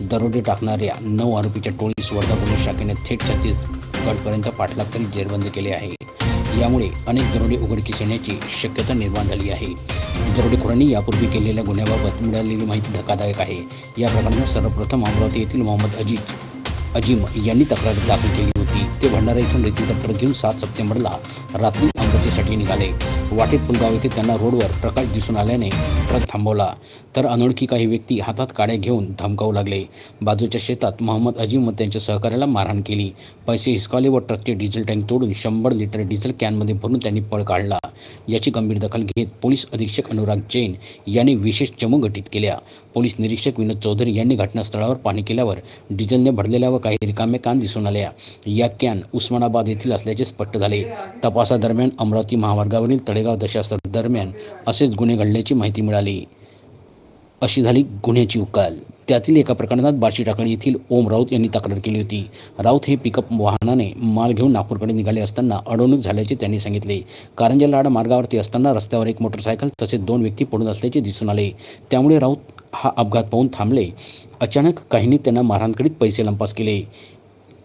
दरोडे टाकणाऱ्या नऊ आरोपीच्या टोळीस वर्धा पोलीस शाखेने थेट छत्तीसगडपर्यंत पाठलाग करीत जेरबंद केले आहे. यामुळे अनेक दरोडे उघडकीस येण्याची शक्यता निर्माण झाली आहे. दरोडेखोरांनी यापूर्वी केलेल्या गुन्ह्याबाबत मिळालेली माहिती धक्कादायक आहे. या प्रकरणात सर्वप्रथम अमरावती येथील मोहम्मद अजित अजिम यांनी तक्रार दाखल केली होती. ते भंडारा इथून रेतीचा ट्रक घेऊन सात सप्टेंबरला रात्री अमरावतीसाठी निघाले. वाटेत पुलगाव येथे त्यांना रोडवर प्रकाश दिसून आल्याने ट्रक थांबवला. तर अनोळखी काही व्यक्ती हातात काड्या घेऊन धमकावू लागले. बाजूच्या शेतात मोहम्मद अजिम व त्यांच्या सहकार्याला मारहाण केली. पैसे हिसकावले व ट्रकचे डिझेल टँक तोडून शंभर लिटर डिझेल कॅनमध्ये भरून त्यांनी पळ काढला. याची गंभीर दखल घेत पोलीस अधीक्षक अनुराग जैन यांनी विशेष चमू गठीत केल्या. पोलीस निरीक्षक विनोद चौधरी यांनी घटनास्थळावर पाहणी केल्यावर डिझेलने भरलेल्या व काही रिकामे कान दिसून आल्या या कॅन उस्मानाबाद येथील असल्याचे स्पष्ट झाले. तपासादरम्यान अमरावती महामार्गावरील तळेगाव दशास्त्र दरम्यान असेच गुन्हे घडल्याची माहिती मिळाली. अशी झाली गुन्ह्याची उकाल. त्यातील एका प्रकरणात बार्शी टाकळी येथील ओम राऊत यांनी तक्रार केली होती. राऊत हे पिकअप वाहनाने माल घेऊन नागपूरकडे निघाले असताना अडवणूक झाल्याचे त्यांनी सांगितले. कारंजा लाड मार्गावरती असताना रस्त्यावर एक मोटरसायकल तसेच दोन व्यक्ती पडून असल्याचे दिसून आले. त्यामुळे राऊत हा अपघात पाहून थांबले. अचानक काहींनी त्यांना मारहाण करीत पैसे लंपास केले.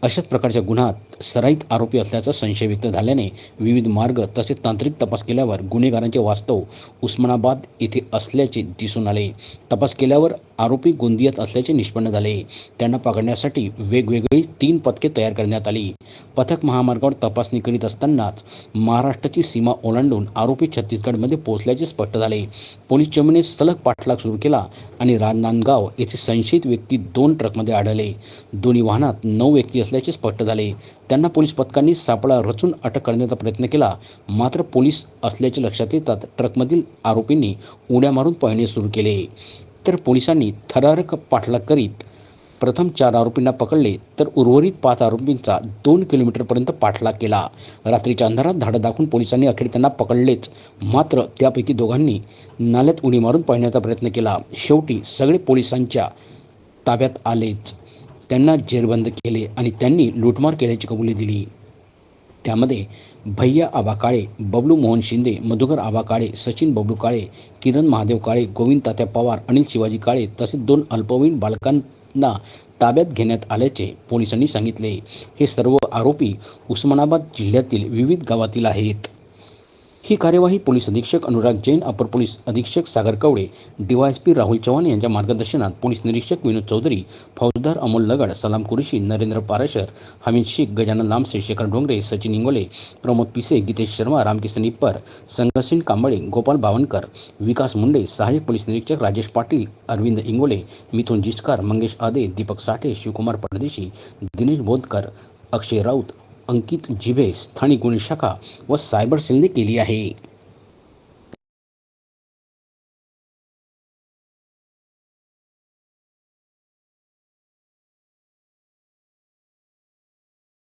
अशाच प्रकारच्या गुन्ह्यात सराईत आरोपी असल्याचा संशय व्यक्त झाल्याने विविध मार्ग तसेच तांत्रिक तपास केल्यावर गुन्हेगारांचे वास्तव उस्मानाबाद येथे असल्याचे दिसून आले. तपास केल्यावर आरोपी गोंदियात असल्याचे निष्पन्न झाले. त्यांना पकडण्यासाठी वेगवेगळी तीन पथके तयार करण्यात आली. पथक महामार्गावर तपासणी करीत असतानाच महाराष्ट्राची सीमा ओलांडून आरोपी छत्तीसगडमध्ये पोहोचल्याचे स्पष्ट झाले. पोलीस चमूने सलग पाठलाग सुरू केला आणि राजनांदगाव येथे संशयित व्यक्ती दोन ट्रकमध्ये आढळले. दोन्ही वाहनात नऊ व्यक्ती असल्याचे स्पष्ट झाले. त्यांना पोलीस पथकांनी सापळा रचून अटक करण्याचा प्रयत्न केला. मात्र पोलीस असल्याचे लक्षात येतात ट्रकमधील आरोपींनी उड्या मारून पळणे सुरू केले. तर पोलिसांनी थरारक पाठलाग करीत प्रथम चार आरोपींना पकडले तर उर्वरित पाच आरोपींचा दोन किलोमीटरपर्यंत पाठलाग केला. रात्रीच्या अंधारात धाडं दाखवून पोलिसांनी अखेर त्यांना पकडलेच. मात्र त्यापैकी दोघांनी नाल्यात उडी मारून पळण्याचा प्रयत्न केला. शेवटी सगळे पोलिसांच्या ताब्यात आलेच. त्यांना जेरबंद केले आणि त्यांनी लूटमार केल्याची कबुली दिली. त्यामध्ये भैया आबा काळे बबलू मोहन शिंदे मधुकर आबा काळे सचिन बबलू काळे किरण महादेव काळे गोविंद तात्या पवार अनिल शिवाजी काळे तसेच दोन अल्पवयीन बालकांना ताब्यात घेण्यात आल्याचे पोलिसांनी सांगितले. हे सर्व आरोपी उस्मानाबाद जिल्ह्यातील विविध गावातील आहेत. ही कार्यवाही पोलीस अधीक्षक अनुराग जैन अपर पोलीस अधीक्षक सागर कवडे डीवायएसपी राहुल चव्हाण यांच्या मार्गदर्शनात पोलीस निरीक्षक विनोद चौधरी फौजदार अमोल लगड सलाम कुरेशी नरेंद्र पाराशर हमीद शेख गजानन लांबसे शेखर डोंगरे सचिन इंगोले प्रमोद पिसे गीतेश शर्मा रामकिशन इप्पर संगसिन कांबळे गोपाल बावनकर विकास मुंडे सहाय्यक पोलीस निरीक्षक राजेश पाटील अरविंद इंगोले मिथुन जिचकार मंगेश आदे दीपक साठे शिवकुमार परदेशी दिनेश बोधकर अक्षय राऊत अंकित जिभे स्थानिक गुन्हे शाखा व सायबर सेलने केली आहे.